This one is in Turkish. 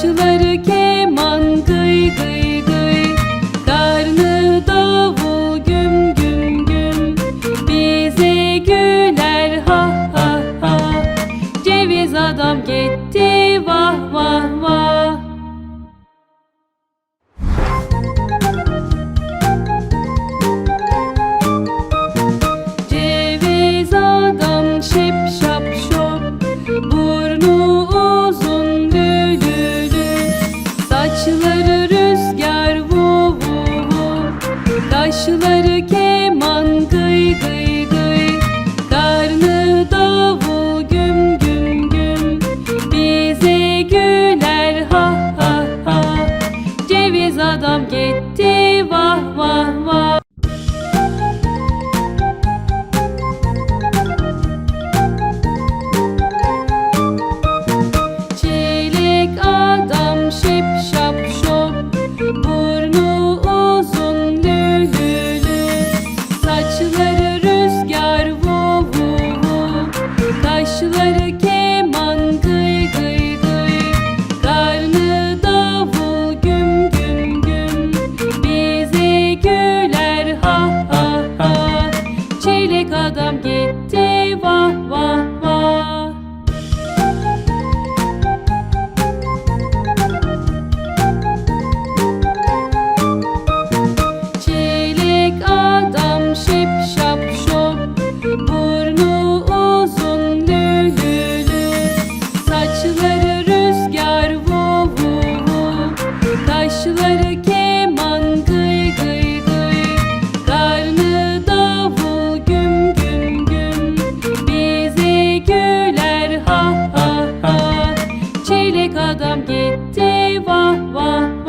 Saçları keman gıy gıy. You. adam gitti vah vah.